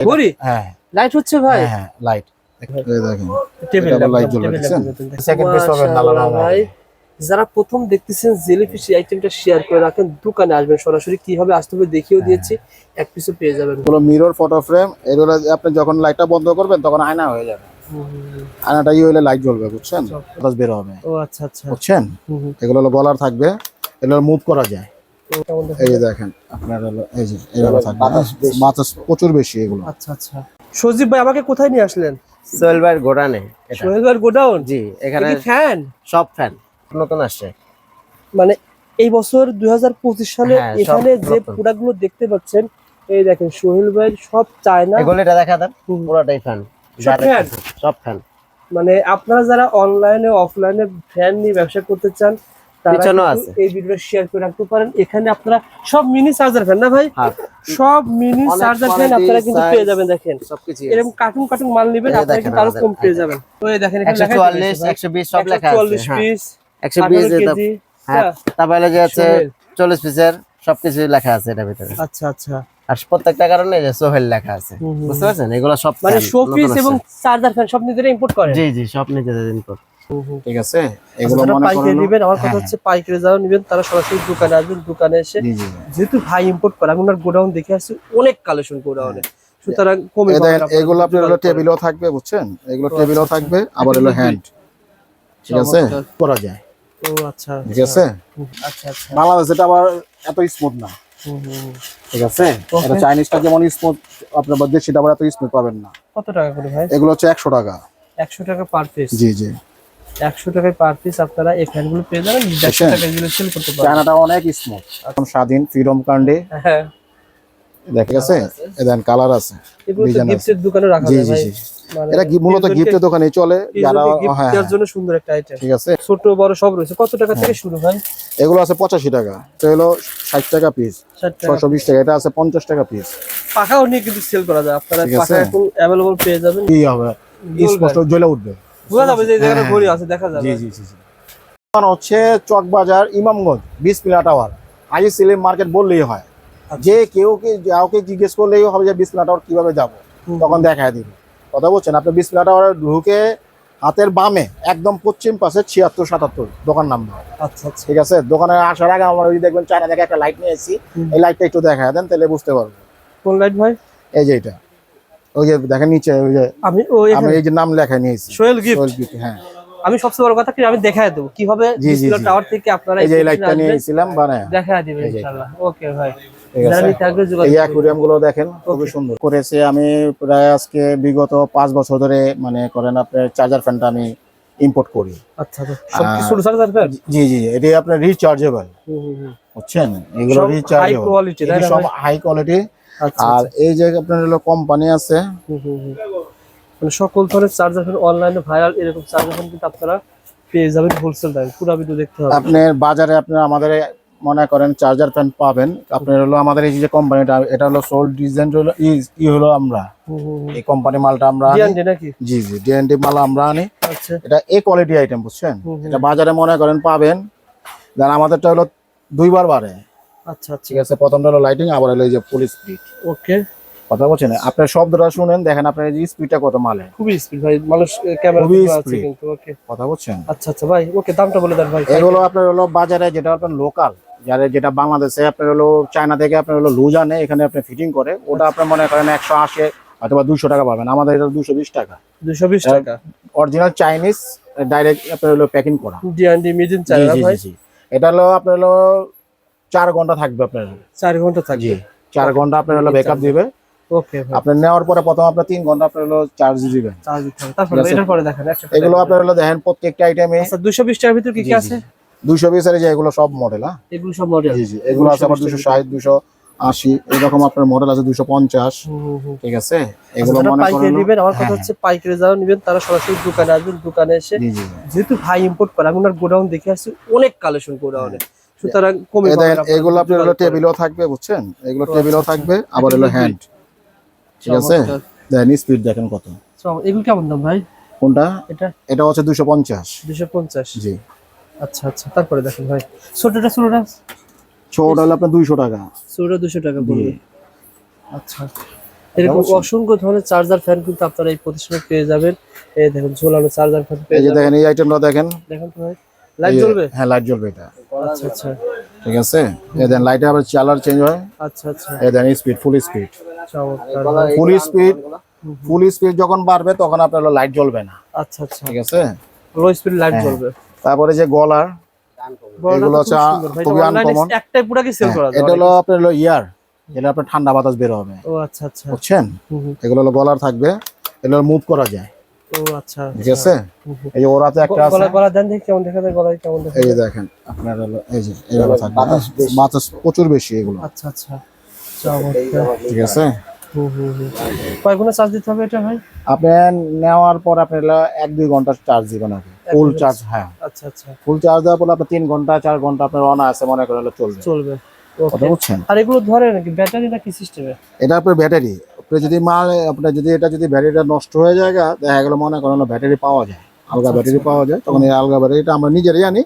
ঘড়ি? হ্যাঁ। লাইট হচ্ছে ভাই। হ্যাঁ হ্যাঁ লাইট যারা প্রথম দেখতেছেন জেলিফিশ আইটেমটা শেয়ার করে রাখেন দোকানে আসবেন। সরাসরি কীভাবে আসতে হবে দেখিয়েও দিয়েছি। এক পিসও পেয়ে যাবেন। মিরর ফটো ফ্রেম এগুলো আপনি যখন লাইটটা বন্ধ করবেন তখন আয়না হয়ে যাবে। আয়নাটা ই হলে লাইট জ্বলবে বুঝছেন? বাতাস বের হবে। ও আচ্ছা আচ্ছা। বুঝছেন। এগুলো হলো গলার থাকবে এগুলো মুভ করা যায়। এই যে দেখেন আপনার হলো এই যে এইভাবে থাকবে বাতাস প্রচুর বেশি এগুলো। আচ্ছা আচ্ছা। সজীব ভাই আমাকে কোথায় নিয়ে আসলেন? সোহেল ভাইয়ের গোডানে এটা সোহেল ভাই গোডাউন? জি এখানে ফ্যান? সব ফ্যান নতুন আসছে। মানে এই বছর দুই হাজার পঁচিশ সালে হ্যাঁ, এখানে যে নতুন। প্রোডাক্টগুলো দেখতে পাচ্ছেন এই দেখেন সোহেল ভাইয়ের সব চায়না। এগুলো এটা দেখা দেন। পুরোটাই ফ্যান। সব ফ্যান? মানে আপনারা যারা অনলাইনে অফলাইনে ফ্যান নিয়ে ব্যবসা করতে চান পিছনেও আছে। এই ভিডিওটা শেয়ার করে রাখতে পারেন এখানে আপনারা সব মিনি চার্জার ফ্যান না ভাই হ্যাঁ। সব মিনি চার্জার ফ্যান আপনারা কিন্তু পেয়ে যাবেন দেখেন সবকিছু এরকম কার্টুন কার্টুন মাল নেবেন আপনারা কিন্তু আরও কম পেয়ে। যাবেন ওই দেখেন এখানে একশো লেখাই চুয়াল্লিশ রয়েছে ভাই। একশো বিশ সব লেখা আছে 144 হ্যাঁ। পিস একশো বিশ 18 কেজি। তারপরে যে আছে পিসের সবকিছু লেখা আছে এটার ভিতরে আচ্ছা আচ্ছা আর প্রত্যেকটা কারণে যে সোহেল লেখা আছে বুঝতে পারছেন এগুলো সব মানে fan, শো নতুন পিস আসছে। এবং চার্জার ফ্যান সব নিজেরা ইম্পোর্ট করেন জি জি সব নিজেদের ঠিক আছে? এগুলো যারা মনে পাইকারি নেবেন আমার কথা হ্যাঁ, হচ্ছে পাইকারি যারা নেবেন তারা সরাসরি দোকানে আসবেন দোকানে এসে যেহেতু ভাই ইম্পোর্ট করে আমি ওনার গোডাউন দেখে আসছি অনেক কালেকশন গোডাউনে। সুতরাং কমে এগুলো আপনার হলো টেবিলও থাকবে বুঝছেন? এগুলো টেবিলও আচ্ছা, থাকবে আবার হলো এগুলো হ্যান্ড ঠিক আছে। করা যায়। ও আচ্ছা ঠিক আছে? আচ্ছা আচ্ছা। বাংলাদেশ এটা আবার এত স্মুথ না। ঠিক আছে? এটা চাইনিজটা যেমন স্মুথ আপনার বা দেশিটা আবার এত স্মুথ পাবেন না। কত টাকা করে ভাই? এগুলো হচ্ছে একশো টাকা। একশো টাকা পার পিস জি জি। একশো টাকায় পার পিস আপনারা এই ফ্যানগুলো পেয়ে যাবেন। দেড়শো দেখছেন? টাকা এগুলো সেল করতে পারবেন। চায়নাটা অনেক স্মুথ একদম স্বাধীন ফ্রিডম কান্ডে হ্যাঁ। ঠিক আছে? এ কালার আছে। গিফটের দোকানে রাখা যায় জি জি। মানে এটা মূলত গিফটের দোকানে চলে। যারা হ্যাঁ। জন্য সুন্দর একটা আইটেম ঠিক আছে। ছোট বড় সব রয়েছে। কত টাকা থেকে শুরু ভাই? এগুলো আছে পঁচাশি টাকা। তো হলো ষাট টাকা পিস ষাট টাকা এটা আছে পঞ্চাশ টাকা পিস পাখাও নিয়ে কিন্তু সেল করা যায়। আপনারা পাখা এখন অ্যাভেলেবল পেয়ে যাবেন। কি হবে? স্পষ্ট জ্বলে উঠবে। বোঝা যাবে যে জায়গাটা হ্যাঁ, ঘড়ি আছে দেখা যাবে। জি জি জি জি। দোকান হচ্ছে চকবাজার ইমামগঞ্জ বিশ মিলা টাওয়ার। আই সিলিম মার্কেট বললেই হয়। আচ্ছা। যে কেউ কি কাউকে জিজ্ঞেস করলেই হবে যে বিশ মিলা টাওয়ার কীভাবে যাব। তখন দেখায় দিবে। কথা বলছেন? আপনি বিশ মিলা টাওয়ারে ঢুকে হাতের বামে একদম পশ্চিম পাশে ছিয়াত্তর সাতাত্তর দোকান নাম্বার। আচ্ছা আচ্ছা। ঠিক আছে? দোকানে আসার আগে আমার ওই দেখবেন চায়না থেকে একটা লাইট নিয়ে এসেছি। এই লাইটটা একটু দেখায় দেন তাহলে বুঝতে পারব। কোন লাইট ভাই? এই যে এটা। ওই যে দেখেন নিচে ওই যে আমি আমি এই যে নাম লেখা নিয়েছি। সোহেল গিফট হ্যাঁ। আমি সবচেয়ে বড় কথা কি আমি দেখায় দেবো। কীভাবে জি। টাওয়ার থেকে আপনারা এই যে লাইটটা নিয়ে আসবেন, বানায়। দেখায় দিবেন ইনশাআল্লাহ। ওকে ভাই। এই অ্যাকুরিয়ামগুলো দেখেন খুবই সুন্দর। করেছে আমি প্রায় আজকে বিগত পাঁচ বছর ধরে মানে করেন আপনার চার্জার ফ্যানটা আমি ইম্পোর্ট করি। আচ্ছা আচ্ছা। জি জি এটি আপনার রিচার্জেবল বুঝছেন? এগুলো রিচার্জেবল সব হাই কোয়ালিটি আর এই যে আপনার হলো কোম্পানি আছে। মানে সকল ধরনের চার্জার ফ্যান অনলাইনে ভাইরাল এরকম চার্জার ফ্যান কিন্তু আপনারা পেয়ে যাবেন হোলসেল দামে। পুরো ভিডিও দেখতে হবে। আপনার বাজারে আপনার আমাদের মনে করেন চার্জার ফ্যান পাবেন। আপনার হলো আমাদের এই যে কোম্পানিটা এটা হলো সোল ডিজাইন হলো ই- ই হলো আমরা। এই কোম্পানি মালটা আমরা ডিএনডি নাকি? জি জি ডিএনডি মাল আমরা আনি। আচ্ছা। এটা এ কোয়ালিটি আইটেম বুঝছেন। এটা বাজারে মনে করেন পাবেন। দেন আমাদেরটা হলো দুইবার বাড়ে। আচ্ছা আচ্ছা। ঠিক আছে প্রথমটা হলো লাইটিং আবার হলো এই যে ফুল স্পিড ওকে কথা বলছেন? আপনার শব্দটা শুনেন দেখেন আপনার এই স্পিডটা কত মালে। খুবই স্পিড ভাই মানুষ ক্যামেরা খুবই আছে কিন্তু ওকে কথা বলছেন? আচ্ছা আচ্ছা ভাই ওকে দামটা বলে দেন ভাই। এগুলো আপনার হলো বাজারে যেটা আপনার লোকাল যারা যেটা বাংলাদেশে আপনার হলো চায়না থেকে আপনার হলো লুজ আনে এখানে আপনি ফিটিং করে ওটা আপনার মনে করেন একশো আশি অথবা দুশো টাকা পাবেন। আমাদের এটা দুশো বিশ টাকা। দুশো বিশ টাকা? অরিজিনাল চাইনিজ ডাইরেক্ট আপনার হলো প্যাকিং করা। ভাই। এটা হলো আপনার হলো চার ঘণ্টা থাকবে আপনার। চার ঘণ্টা থাকবে। চার ঘণ্টা আপনার হলো ব্যাকআপ দিবে। আপনার নেওয়ার পরে প্রথম আপনার তিন ঘণ্টা আপনার হলো চার্জ দিবেন এগুলো আপনার হলো দেখেন প্রত্যেকটা আইটেমে আচ্ছা দুশো বিশ টাকার ভিতর কি কি আছে? দুশো এগুলো সব মডেল হ্যাঁ? এগুলো সব মডেল জি জি। এগুলো আছে আবার দুশো ষাট দুশো আশি। এরকম আপনার মডেল আছে দুশো পঞ্চাশ। ঠিক আছে? এগুলো মনে পাইকারি করেন নেবেন আমার কথা হ্যাঁ, হচ্ছে পাইকারি যারা নেবেন তারা সরাসরি দোকানে আসবেন। দোকানে এসে যেহেতু ভাই ইম্পোর্ট করে আমি ওনার গোডাউন দেখে আসছি অনেক কালেকশন গোডাউনে সুতরাং কমে এগুলো আপনার হলো টেবিলও থাকবে বুঝছেন? এগুলো টেবিলও আচ্ছা, থাকবে আবার হলো হ্যান্ড ঠিক আছে? দেন স্পিড দেখেন কত। এগুলো কেমন দাম ভাই? কোনটা? এটা? এটা হচ্ছে দুশো পঞ্চাশ। দুশো পঞ্চাশ। জি। আচ্ছা আচ্ছা তারপরে দেখেন ভাই। ছোটটা ছোটটা? ছোট হলো আপনার দুইশো টাকা। ছোটটা দুশো টাকা পড়বে। আচ্ছা এরকম অসংখ্য ধরনের চার্জার ফ্যান কিন্তু আপনারা এই প্রতিষ্ঠানে পেয়ে যাবেন। এই দেখুন ঝোলানো চার্জার ফ্যান এই পেয়ে যে যাবেন। দেখেন এই আইটেমটা দেখেন। দেখেন তো ভাই। লাইট জ্বলবে? হ্যাঁ লাইট জ্বলবে এটা। আচ্ছা আচ্ছা। ঠিক আছে? এই দেন লাইটে আবার কালার চেঞ্জ হয়। আচ্ছা আচ্ছা। এই দেন speed full speed full speed full speed যখন বাড়বে তখন আপনার লাইট জ্বলবে না। আচ্ছা আচ্ছা। ঠিক আছে? লো স্পিড লাইট হ্যাঁ। জ্বলবে। তারপরে যে গলার বড়টা এগুলো হচ্ছে খুব আ- সুন্দর। ভাই, খুবই এটা একটাই পুরা কি সেল হ্যাঁ, করা যায় এটা হলো আপনার হলো ইয়ার এটা আপনার ঠান্ডা বাতাস বের হবে। ও আচ্ছা আচ্ছা। বুঝছেন। এগুলো হলো গলার থাকবে। এগুলো মুভ করা যায়। ও আচ্ছা। ঠিক আছে? এই ওরাতে একটা আছে। গলা গলা দেন দেখি কেমন দেখা যায় গলায় কেমন দেখা এই যে দেখেন আপনার হলো এই যে এইভাবে থাকবে হ্যাঁ? বাতাস প্রচুর বেশি এগুলো। আচ্ছা আচ্ছা। ঠিক আছে? হুম হুম হুম। কয় ঘণ্টা চার্জ দিতে হবে এটা ভাই? আপনি নেওয়ার পর আপনি এক দুই ঘণ্টা চার্জ দিবেন আর ফুল চার্জ হ্যাঁ। আচ্ছা আচ্ছা। ফুল চার্জ দেওয়ার পর আপনি তিন ঘণ্টা চার ঘণ্টা আপনার অন আছে মনে করেন হলো চলবে। চলবে। বুঝছেন? আর এগুলো ধরে নাকি ব্যাটারি নাকি সিস্টেমে এটা আপনার ব্যাটারি আপনি যদি মাল আপনার যদি এটা যদি ব্যাটারিটা নষ্ট হয়ে যায় দেখা গেলো মনে করেন ব্যাটারি পাওয়া যায় আলগা ব্যাটারি পাওয়া যায় তখন এই আলগা ব্যাটারিটা আমরা নিজেরাই আনি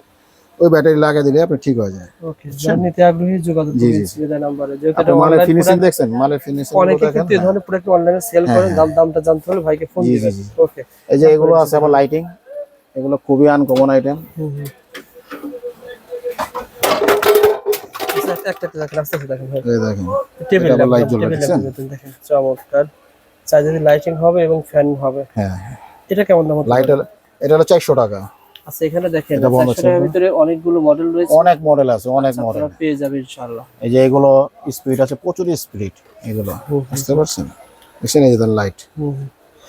ওই ব্যাটারি লাগিয়ে দিলে আপনি ঠিক হয়ে যায়। ওকে নিতে আগ্রহী যোগাযোগ করুন নাম্বারে। মালের online ফিনিশিং দেখছেন মালের ফিনিশিং অনেকে কিন্তু এই ধরনের প্রোডাক্ট অনলাইনে সেল হ্যাঁ, করেন দাম দামটা জানতে হলে ভাইকে ফোন দিবেন। ওকে এই যে এগুলো আছে আবার লাইটিং এগুলো খুবই আনকমন আইটেম হুম। একটা একটা দেখেন আস্তে আস্তে দেখেন এই দেখেন টেবিল? দেখেন চমৎকার। চার্জারে লাইটিং হবে এবং ফ্যান হবে। হ্যাঁ এটা কেমন দাম লাইট এটা হলো চারশো টাকা। আচ্ছা এখানে দেখেন 400। ভিতরে অনেকগুলো মডেল রয়েছে। অনেক মডেল আছে অনেক মডেল আপনারা পেয়ে যাবেন ইনশাআল্লাহ। এই যে এগুলো স্পিড আছে প্রচুর স্পিড এগুলো। বুঝতে পারছেন? দেখছেন এই যে লাইট হুম।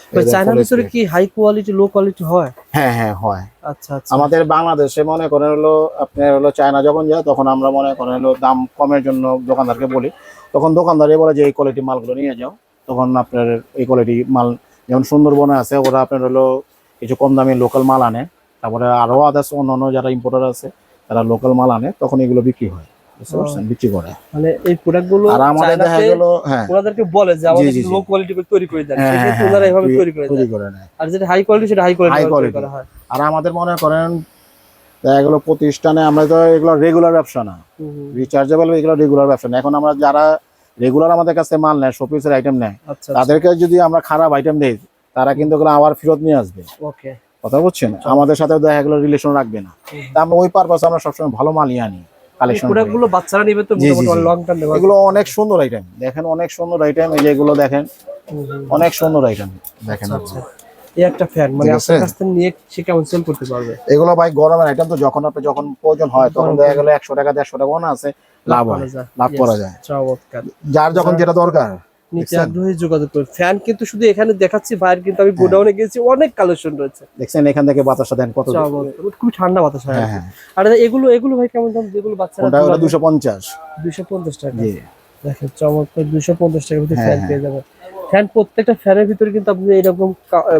Speed। কি? হাই কোয়ালিটি লো কোয়ালিটি হয়? হ্যাঁ হ্যাঁ হয়। আচ্ছা আচ্ছা। আমাদের বাংলাদেশে মনে করেন হলো আপনার হলো চায়না যখন যায় তখন আমরা মনে করেন হলো দাম কমের জন্য দোকানদারকে বলি। তখন দোকানদারই বলে যে এই কোয়ালিটি মালগুলো নিয়ে যাও। তখন আপনার এই কোয়ালিটি মাল যেমন সুন্দরবনে আছে ওরা আপনার হলো কিছু কম দামি লোকাল মাল আনে। তারপরে আরও আদার্স অন্য অন্য যারা ইম্পোর্টার আছে তারা লোকাল মাল আনে তখন এগুলো বিক্রি হয়। বুঝতে পারছেন বিক্রি করে। মানে এই প্রোডাক্ট আর আমাদের দেখা গেল হ্যাঁ। ওনাদেরকে বলে যে আমাদের জি, জি। লো কোয়ালিটি করে তৈরি করে দেন। সেক্ষেত্রে ওনারা এভাবে তৈরি করে তৈরি করে নেয়। আর যেটা হাই কোয়ালিটি সেটা হাই কোয়ালিটি করা হয়। আর আমাদের মনে করেন দেখা গেলো প্রতিষ্ঠানে আমরা তো এগুলো রেগুলার ব্যবসা না। রিচার্জেবল এগুলো রেগুলার ব্যবসা না। এখন আমরা যারা রেগুলার আমাদের কাছে মাল নেয় শোপিসের আইটেম নেয় আচ্ছা আচ্ছা। তাদেরকে যদি আমরা খারাপ আইটেম দেই তারা কিন্তু ওগুলো আবার ফেরত নিয়ে আসবে। ওকে কথা বুঝছেন? আমাদের সাথে দেখা গেলো রিলেশন রাখবে না। তা আমরা ওই পারপাসে আমরা সবসময় ভালো মালই আনি। কালেকশন প্রোডাক্টগুলো বাচ্চারা নেবে তো মোটামুটি লং টার্ম নেবে এগুলো অনেক সুন্দর আইটেম দেখেন অনেক সুন্দর আইটেম এই যে এগুলো দেখেন অনেক সুন্দর আইটেম দেখেন। আচ্ছা এই একটা ফ্যান মানে। আপনার কাছ থেকে নিয়ে সে কেমন সেল করতে পারবে? এগুলো ভাই গরমের আইটেম তো যখন আপনি যখন প্রয়োজন হয় তখন দেখা গেল একশো টাকা দেড়শো টাকা ওনা আছে লাভ হয় লাভ করা যায়। চমৎকার। যার যখন যেটা দরকার। নিচে আগ্রহী যোগাযোগ করুন। ফ্যান কিন্তু শুধু এখানে দেখাচ্ছি বাইরে কিন্তু আমি গোডাউনে গেছি অনেক কালেকশন রয়েছে। দেখছেন এখান থেকে বাতাসটা দেন কত খুবই ঠান্ডা বাতাস হয়। হ্যাঁ হ্যাঁ। আর এগুলো এগুলো ভাই কেমন দাম? যেগুলো বাচ্চারা ওটা হলো দুশো পঞ্চাশ। দুইশো পঞ্চাশ টাকা। জি। দেখেন চমৎকার দুইশো পঞ্চাশ টাকার ভিতরে হ্যাঁ, ফ্যান হ্যাঁ। পেয়ে যাবেন। ফ্যান প্রত্যেকটা ফ্যানের ভিতরে কিন্তু আপনি এরকম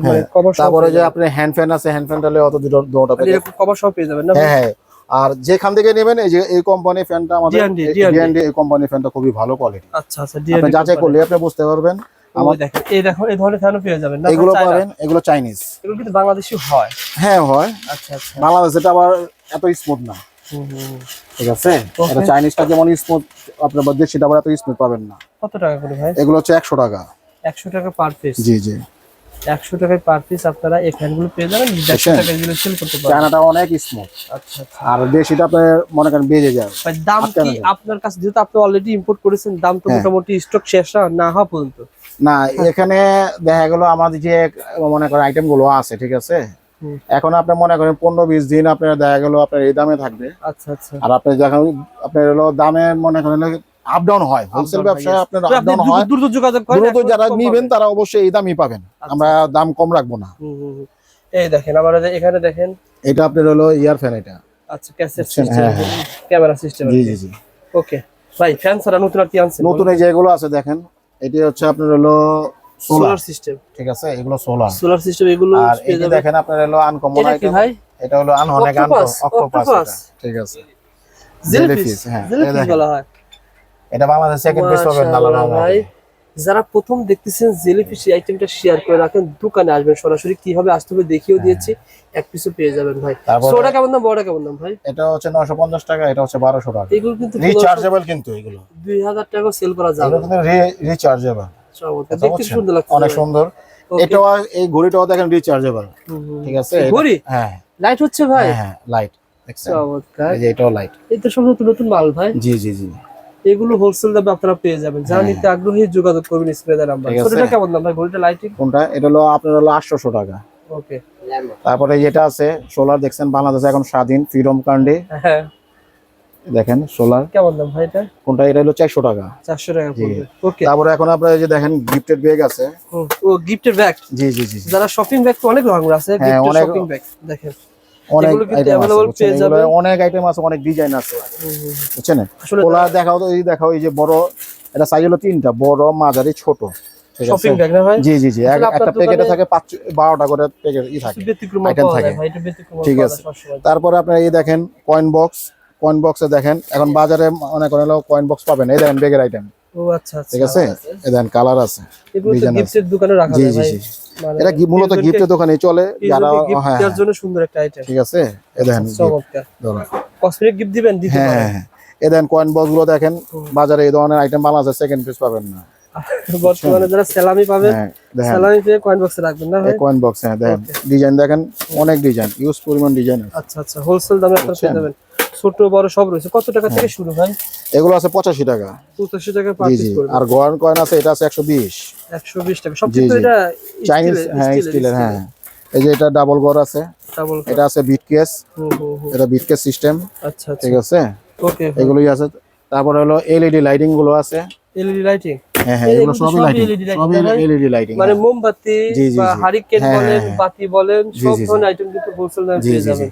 মানে কভার তারপরে যে আপনি হ্যান্ড ফ্যান আছে হ্যান্ড ফ্যানটা হলে অত দুটো দুটো এরকম কভার সহ পেয়ে যাবেন না হ্যাঁ হ্যাঁ। আর যেখান থেকে নেবেন এই যে এই কোম্পানি ফ্যানটা আমাদের ডিএনডি এই কোম্পানি ফ্যানটা খুবই ভালো কোয়ালিটি আচ্ছা আচ্ছা আপনি যাচাই করলে আপনি বুঝতে পারবেন। আমার দেখেন এই দেখো এই ধরনের ফ্যানও পেয়ে যাবেন। না এগুলো পাবেন এগুলো চাইনিজ এগুলো কিন্তু বাংলাদেশি হয়। হ্যাঁ হয়। আচ্ছা আচ্ছা। বাংলাদেশ এটা আবার এত স্মুথ না। ঠিক আছে. এটা চাইনিজটা যেমন স্মুথ আপনার দেশিটা আবার এত স্মুথ পাবেন না। কত টাকা করে ভাই? এগুলো হচ্ছে একশো টাকা। একশো টাকা পার পিস জি জি। একশো টাকায় পার পিস আপনারা এই ফ্যানগুলো পেয়ে যাবেন দেড়শো দেখছেন? টাকা এগুলো সেল করতে পারবেন। চায়নাটা অনেক স্মুথ আচ্ছা আচ্ছা। আর দেশিটা আপনার মনে করেন বেজে দাম কি আপনার কাছে যেহেতু আপনি অলরেডি ইম্পোর্ট করেছেন দাম তো হ্যাঁ। মোটামুটি স্টক শেষ না- হওয়া পর্যন্ত। না এখানে দেখা গেল আমাদের যে মনে করেন আইটেমগুলো আছে ঠিক আছে। এখন আপনি মনে করেন পনেরো বিশ দিন আপনার দেখা গেল আপনার এই দামে থাকবে। আচ্ছা আচ্ছা। আর আপনি যখন আপনার হলো দামে মনে করেন আপ ডাউন হয় হোলসেল ব্যবসায়. আপনার তো আপ আপনি ডাউন হয়। দ্রুত যোগাযোগ করেন দ্রুত যারা নিবেন। তারা অবশ্যই এই দামই পাবেন। আচ্ছা। আমরা দাম কম রাখব না। এই দেখেন আবার এই এখানে দেখেন। এটা আপনার হলো ইয়ার ফ্যান এটা। আচ্ছা ক্যাসেট সিস্টেম। ক্যামেরা সিস্টেম জি জি জি। ওকে ভাই ফ্যান ছাড়া নতুন আর কি আনছেন? নতুন এই যেগুলো আছে দেখেন এটি হচ্ছে আপনার হলো সোলার সিস্টেম ঠিক আছে এগুলো সোলার সোলার সিস্টেম এগুলো আর এটি যাবেন। দেখেন আপনার হলো আনকমন আইটেম ভাই? এটা হলো আনঅনেক Octopus, অক্টোপাস ঠিক আছে। জেলিফিশ হ্যাঁ, জেলিফিশ বলা হয়। এটা বাংলাদেশ সেকেন্ড পাবেন নালা মাশাআল্লাহ ভাই। যারা প্রথম দেখতেছেন জেলিফিশ আইটেমটা শেয়ার করে রাখেন দোকানে আসবেন সরাসরি। কীভাবে আসতে হবে দেখিয়েও দিয়েছি এক পিসও পেয়ে যাবেন ভাই। ছোটটা কেমন দাম বড়টা কেমন দাম ভাই? এটা হচ্ছে 950 টাকা এটা হচ্ছে 1200 টাকা। এগুলো কিন্তু রিচার্জেবল কিন্তু এগুলো। দুই হাজার টাকা সেল করা যাবে। এগুলো কিন্তু রিচার্জেবল চমৎকার। দেখতে সুন্দর লাগছে অনেক সুন্দর. এটাও এই ঘড়িটাও দেখেন রিচার্জেবল। ঠিক আছে? ঘড়ি? হ্যাঁ। লাইট হচ্ছে ভাই? হ্যাঁ হ্যাঁ লাইট চমৎকার। এই যে এটাও লাইট এই তো সব নতুন নতুন মাল ভাই। জি জি জি। এগুলো হোলসেল দামে আপনারা পেয়ে যাবেন। যারা হ্যাঁ। নিতে আগ্রহী যোগাযোগ করবেন দেওয়া নাম্বার। ছোটটা কেমন দাম ভাই? ঘড়িটা লাইটিং কোনটা? এটা হলো আপনার হলো আটশোশো টাকা। ওকে তারপরে যেটা আছে সোলার দেখছেন বাংলাদেশে এখন স্বাধীন ফ্রিডম কান্ডে হ্যাঁ। দেখেন সোলার কেমন দাম ভাই এটা? কোনটা? এটা হলো চারশো টাকা। চারশো টাকা পড়বে। ওকে তারপরে এখন আপনারা এই যে দেখেন গিফটেড ব্যাগ আছে। ও গিফটের ব্যাগ জি জি জি। যারা শপিং ব্যাগ তো অনেক রকম আছে অনেক- শপিং ব্যাগ দেখেন। অনেক আইটেম আছে। অনেক আইটেম আছে অনেক ডিজাইন আছে। বুঝছেন? পোলা দেখাও তো এই দেখাও এই যে বড় এটা সাইজ হলো তিনটা বড় মাঝারি ছোট। শপিং ব্যাগ না ভাই? জি জি জি। একটা প্যাকেটে থাকে পাঁচ বারোটা করে প্যাকেট ই থাকে ঠিক আছে। তারপরে আপনার এই দেখেন কয়েন বক্স কয়েন বক্সে দেখেন এখন বাজারে অনেক করেন কয়েন বক্স পাবেন এই দেখেন বেগের আইটেম ও আচ্ছা আচ্ছা। ঠিক আছে? দেখেন কালার আছে। এগুলো তো design আছে। গিফটের দোকানে রাখা যায় জি জি। মানে এটা কি- মূলত গিফটের দোকানে চলে? যারা হ্যাঁ হ্যাঁ, জন্য সুন্দর একটা আইটেম ঠিক আছে? দেখেন। কসমেটিক গিফট দিবেন দিতে হ্যাঁ পারেন। হ্যাঁ এ দেখেন কয়েন দেখেন। বাজারে এই ধরনের আইটেম বাংলাদেশে সেকেন্ড পিস পাবেন না। বর্তমানে যারা সেলামি পাবেন হ্যাঁ সেলামি পেয়ে কয়েন বক্সে রাখবেন না ভাই? কয়েন বক্স হ্যাঁ দেখেন। ডিজাইন দেখেন অনেক ডিজাইন ইউজ পরিমাণ ডিজাইন আছে। আচ্ছা আচ্ছা হোলসেল দামে আপনারা পেয়ে যাবেন। ছোট বড় সব রয়েছে। কত টাকা থেকে শুরু ভাই? এগুলো আছে পঁচাশি টাকা। পঁচাশি টাকা আর গোয়ান কয়েন আছে এটা আছে একশো বিশ। একশো বিশ টাকা। সবচেয়ে জি, এটা চাইনিজ হ্যাঁ স্টিলের হ্যাঁ। এই যে এটা ডাবল গড় আছে। ডাবল এটা আছে বিট কেস এটা বিট কেস সিস্টেম আচ্ছা আচ্ছা। ঠিক আছে? ওকে এগুলোই আছে। তারপরে হলো এলইডি লাইটিংগুলো আছে। এলইডি লাইটিং হ্যাঁ হ্যাঁ এগুলো এগুলো সবই সবই লাইটিং সবই এলইডি লাইটিং মানে মোমবাতি জি, বা হারিকেন হ্যাঁ, বলেন হ্যাঁ, বাতি বলেন সব। ধরনের আইটেম কিন্তু হোলসেল দামে পেয়ে জি, জি। যাবেন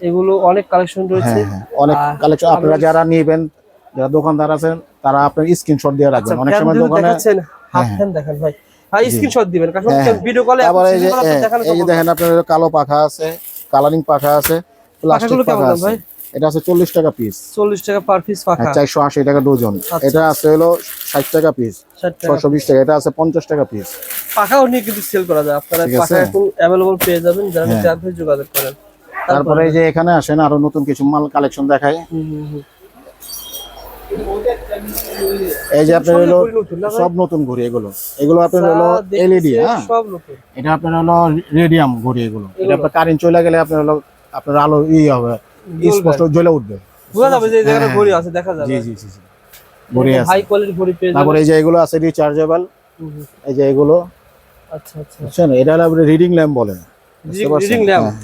এগুলো অনেক কালেকশন রয়েছে হ্যাঁ হ্যাঁ অনেক কালেকশন আপনারা যারা নিবেন যারা দোকানদার আছেন তারা আপনার স্ক্রিনশট দিয়ে রাখবেন অনেক সময় দোকানে আচ্ছা, দেখাচ্ছেন হাফ হ্যাঁ। ফ্যান দেখেন ভাই। স্ক্রিনশট দিবেন কারণ হ্যাঁ, হ্যাঁ। ভিডিও কলে তারপরে এই যে হ্যাঁ, দেখানো আপনার কালো পাখা আছে কালারিং পাখা আছে প্লাস্টিক কেমন পাখা আছে ভাই? এটা আছে চল্লিশ টাকা পিস চল্লিশ টাকা পার পিস পাখা চারশো আশি টাকা ডজন আচ্ছা। এটা আছে হলো ষাট টাকা পিস ছশো বিশ টাকা। এটা আছে পঞ্চাশ টাকা পিস পাখাও নিয়ে কিন্তু সেল করা যায়। আপনারা পাখা। এখন অ্যাভেলেবল পেয়ে যাবেন। যারা হ্যাঁ। নিতে যোগাযোগ করেন। তারপরে এই যে এখানে আসেন আরও নতুন কিছু মাল কালেকশন দেখায়। এই যে আপনার হলো? সব নতুন ঘড়ি এগুলো। এগুলো আপনার হলো এলইডি হ্যাঁ সব নতুন। এটা আপনার হলো রেডিয়াম ঘড়ি এগুলো। এটা আপনার কারেন্ট চলে গেলে আপনার হলো আপনার আলো ই হবে। স্পষ্ট জ্বলে উঠবে। বোঝা যাবে যে এই জায়গাটা হ্যাঁ, ঘড়ি আছে দেখা যাবে। জি জি জি জি। ঘড়ি আছে। হাই কোয়ালিটি ঘড়ি পেয়ে তারপরে এই যে এগুলো আছে রিচার্জেবল হুম, হুম। এই যে এগুলো। আচ্ছা আচ্ছা। বুঝছেন? এটা হলো আপনার রিডিং ল্যাম্প বলে বুঝতে পারছেন? রিডিং ল্যাম্প হ্যাঁ,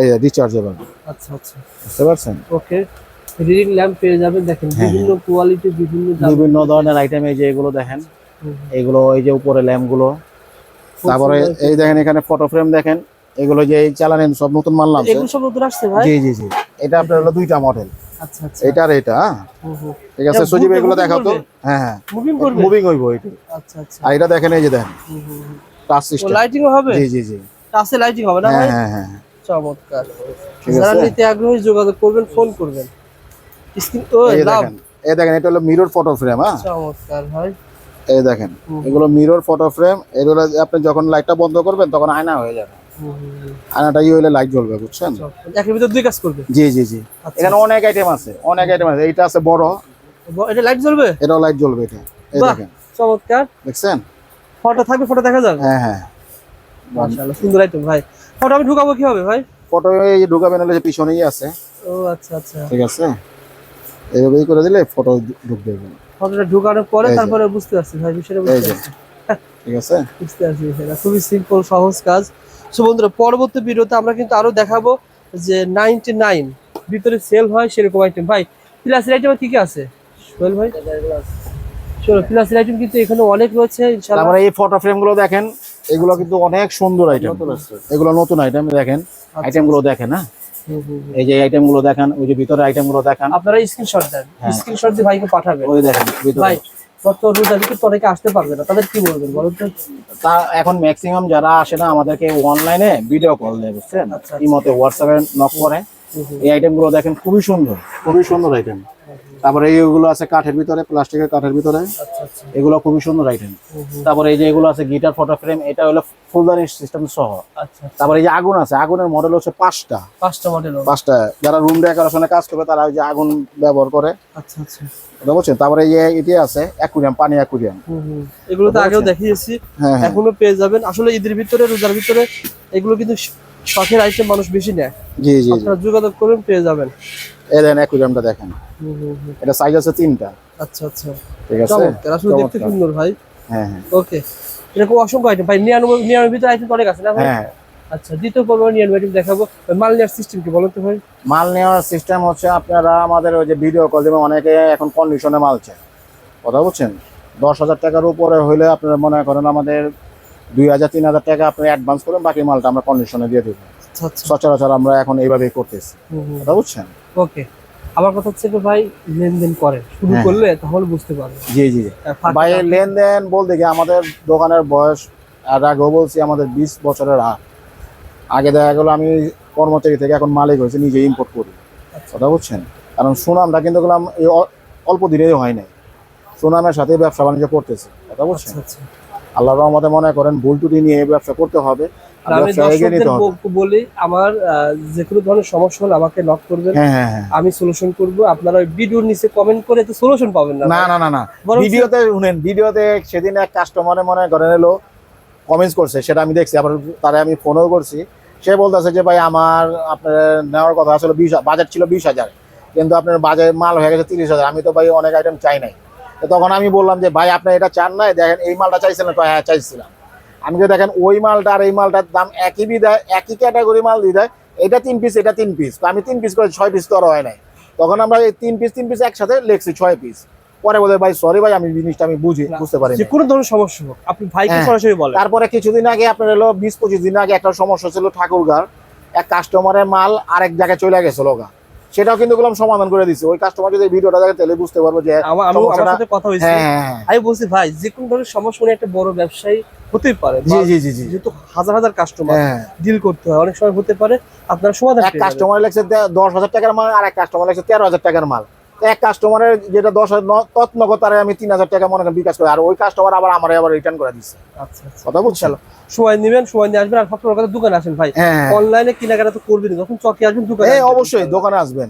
এই যে রিচার্জেবল আচ্ছা আচ্ছা। বুঝতে পারছেন? ওকে রিডিং ল্যাম্প পেয়ে যাবেন। দেখেন হ্যাঁ, বিভিন্ন কোয়ালিটি বিভিন্ন বিভিন্ন ধরনের আইটেম এই যে এগুলো দেখেন। এগুলো এই যে উপরে ল্যাম্পগুলো। তারপরে এই দেখেন এখানে ফটো ফ্রেম দেখেন। এগুলো যে চালানেন সব নতুন মাল নামছে? এগুলো সব নতুন আসছে ভাই? জি জি জি। এটা আপনার হলো দুইটা মডেল আচ্ছা আচ্ছা। এটা আর এটা হ্যাঁ। ঠিক আছে সুজিব এগুলো দেখাও তো। হ্যাঁ হ্যাঁ। মুভিং করবে? মুভিং হইব এটা। আচ্ছা আচ্ছা। আর এটা দেখেন এই যে দেখেন। টাচ সিস্টেম লাইটিং হবে? জি জি জি। টাচে লাইটিং হবে না হ্যাঁ ভাই? হ্যাঁ হ্যাঁ চমৎকার। ঠিক যারা নিতে আগ্রহী যোগাযোগ করবেন ফোন করবেন। স্ক্রিন ও লাভ এই দেখেন এটা হলো মিরর ফটো ফ্রেম হ্যাঁ? চমৎকার ভাই। এই দেখেন এগুলো মিরর ফটো ফ্রেম এগুলো আপনি যখন লাইটটা বন্ধ করবেন তখন আয়না হয়ে যাবে। হুম। হইলে লাইট জ্বলবে বুঝছেন। একের ভিতর দুই কাজ করবে? জি জি জি। আচ্ছা। এখানে অনেক আইটেম আছে অনেক আইটেম আছে। এইটা আছে বড়। এটা লাইট জ্বলবে? এটাও লাইট জ্বলবে এটা। এই দেখেন। চমৎকার। দেখছেন? ফটো থাকবে ফটো দেখা যাবে? হ্যাঁ হ্যাঁ। মাশাআল্লাহ সুন্দর আইটেম ভাই। ফটো আমি ঢুকাবো কীভাবে ভাই? ফটো এই যে ঢুকাবেন হলে যে পিছনেই আছে। ও আচ্ছা আচ্ছা। ঠিক আছে? এইভাবেই করে দিলে ফটো ঢুকবে ফটোটা ঢুকানোর পরে তারপরে বুঝতে পারছি ভাই বিষয়টা বুঝতে পারছি। ঠিক আছে? বুঝতে পারছি খুবই সিম্পল সহজ কাজ। সো বন্ধুরা পরবর্তী ভিডিওতে আমরা কিন্তু আরও দেখাবো যে নাইনটি নাইন ভিতরে সেল হয় সেরকম আইটেম ভাই প্লাসের আইটেম কি কি আছে? সোহেল ভাই? চলো প্লাসের আইটেম কিন্তু এখানে অনেক রয়েছে ইনশাআল্লাহ। তারপরে এই ফটো ফ্রেমগুলো দেখেন এগুলো কিন্তু অনেক সুন্দর আইটেম এগুলো নতুন আইটেম দেখেন। আইটেমগুলো দেখেন হ্যাঁ? হুম, হুম, হুম। এই যে আইটেমগুলো দেখেন ওই যে ভিতরে আইটেমগুলো দেখেন। আপনারা স্ক্রিনশট দেন। হ্যাঁ। স্ক্রিনশট দিয়ে ভাইকে পাঠাবেন। ওই দেখেন ভিতরে ভাই গত রোজা দিকে অনেকে আসতে পারবে না। তাদের কি বলবেন বলুন তো? তা এখন ম্যাক্সিমাম যারা আসে না আমাদেরকে অনলাইনে ভিডিও কল দেয় বুঝছেন? এই ইমতে হোয়াটসঅ্যাপে নক করে। এই আইটেমগুলো দেখেন খুবই সুন্দর। খুবই সুন্দর আইটেম তারপরে এইগুলো আছে কাঠের ভিতরে প্লাস্টিকের কাঠের ভিতরে। আচ্ছা আচ্ছা এগুলো খুবই সুন্দর আইটেম। তারপরে এই যে এগুলো আছে গিটার ফটো ফ্রেম এটা হলো ফুলদানি সিস্টেম সহ। আচ্ছা তারপরে এই যে আগুন আছে আগুনের মডেল হচ্ছে পাঁচটা। পাঁচটা মডেল পাঁচটা যারা রুম ডেকোরেশনে কাজ করবে তারা ওই যে আগুন ব্যবহার করে। আচ্ছা আচ্ছা। বুঝতে পারছেন? তারপরে এই যে এটি আছে অ্যাকুরিয়াম পানি অ্যাকুরিয়াম হুম, হুম। এগুলো তো আগেও দেখিয়েছি হ্যাঁ হ্যাঁ। এখনও পেয়ে যাবেন। আসলে ঈদের ভিতরে রোজার ভিতরে এগুলো কিন্তু শখের আইটেম মানুষ বেশি নেয়। জি জি আপনারা যোগাযোগ করবেন পেয়ে যাবেন। এই দেন অ্যাকুরিয়ামটা দেখেন। এটা সাইজ আছে তিনটা। আচ্ছা আচ্ছা। ঠিক আছে? আসলে দেখতে সুন্দর ভাই। হ্যাঁ হ্যাঁ। ওকে। এরকম অসংখ্য আইটেম ভাই নিরানব্বই নিরানব্বই ভিতরে আইটেম অনেক আছে না ভাই? হ্যাঁ। আচ্ছা দ্বিতীয় পর্ব নিরানব্বই আইটেম দেখাবো। মাল নেওয়ার সিস্টেম কি বলুন তো ভাই? মাল নেওয়ার সিস্টেম হচ্ছে আপনারা আমাদের ওই যে ভিডিও কল দেবেন অনেকে এখন কন্ডিশনে মাল চায়। কথা বলছেন? দশ হাজার টাকার উপরে হইলে আপনারা মনে করেন আমাদের দুই হাজার তিন হাজার টাকা আপনি অ্যাডভান্স করবেন বাকি মালটা আমরা কন্ডিশনে দিয়ে দেবো। আচ্ছা আচ্ছা। সচরাচর আমরা এখন এইভাবেই করতেছি। কথা বুঝছেন? ওকে আমার কথা হচ্ছে ভাই লেনদেন করে শুরু হ্যাঁ। করলে তাহলে বুঝতে পারবে জি জি জি। ভাই লেনদেন বলতে কি আমাদের দোকানের বয়স আর আগেও বলছি আমাদের বিশ বছরের আগ। আগে দেখা গেলো আমি কর্মচারী থেকে এখন মালিক হয়েছে নিজে ইম্পোর্ট করি। আচ্ছা। কথা বুঝছেন? কারণ সুনামটা কিন্তু গেলাম এই অল্প দিনেই হয় নাই। সুনামের সাথে ব্যবসা বাণিজ্য করতেছে। কথা বুঝছেন? আল্লাহ রহমতে মনে করেন ভুল ত্রুটি নিয়ে এই ব্যবসা করতে হবে। বলি আমার যে কোনো ধরনের সমস্যা হলে আমাকে নক করবেন। হ্যাঁ হ্যাঁ হ্যাঁ। আমি সলিউশন করব। আপনারা ওই ভিডিওর নিচে কমেন্ট করে তো সলিউশন পাবেন না না না না না। ভিডিওতে শুনেন ভিডিওতে সেদিন এক কাস্টমারে মনে করেন এলো কমেন্টস করছে সেটা আমি দেখছি। আবার তারে আমি ফোনও করছি। সে বলতেছে যে ভাই আমার আপনার নেওয়ার কথা আসলে বিশ বাজেট ছিল বিশ হাজার। কিন্তু আপনার বাজারে মাল হয়ে গেছে তিরিশ হাজার। আমি তো ভাই অনেক আইটেম চাই নাই। তখন আমি বললাম যে ভাই আপনি এটা চান নাই? দেখেন এই মালটা চাইছিলেন তো হ্যাঁ চাইছিলাম। আমি যে দেখেন ওই মালটা আর এই মালটার দাম একই বিদায় একই ক্যাটাগরি মাল দিয়ে দেয় এটা তিন পিস এটা তিন পিস তো আমি তিন পিস করে ছয় পিস তো আর হয় নাই। তখন আমরা এই তিন পিস তিন পিস একসাথে লেখছি ছয় পিস পরে বলে ভাই সরি ভাই আমি জিনিসটা আমি বুঝি বুঝতে পারি যে কোনো ধরনের সমস্যা হোক আপনি ভাইকে হ্যাঁ। সরাসরি বলেন। তারপরে কিছুদিন আগে আপনার হলো বিশ পঁচিশ দিন আগে একটা সমস্যা ছিল ঠাকুরগার। এক কাস্টমারের মাল আরেক জায়গায় চলে গেছে লোকা সেটাও কিন্তু গুলাম সমাধান করে দিচ্ছে ওই কাস্টমার যদি ভিডিওটা দেখে তাহলে বুঝতে পারব যে আমার আমি সাথে কথা হয়েছে। হ্যাঁ হ্যাঁ হ্যাঁ। আমি বলছি ভাই যে কোনো ধরনের সমস্যা নিয়ে একটা বড় ব্যবসায়ী হতেই পারে জি জি জি জি। যেহেতু হাজার হাজার কাস্টমার ডিল করতে হয় অনেক সময় হতে পারে আপনার সমাধান এক কাস্টমার লাগছে দশ হাজার টাকার মাল আর এক কাস্টমার লাগছে তেরো হাজার টাকার মাল। এক কাস্টমারের যেটা দশ হাজার তৎনগর তারে আমি তিন হাজার টাকা মনে করেন বিকাশ করি। আর ওই কাস্টমার আবার আমার আবার রিটার্ন করে দিচ্ছে আচ্ছা কথা বুঝছিল সময় নেবেন সময় নিয়ে আসবেন আর কথা দোকানে আসেন ভাই। হ্যাঁ অনলাইনে কেনাকাটা তো করবেন যখন চকে আসবেন দোকানে হ্যাঁ অবশ্যই দোকানে আসবেন।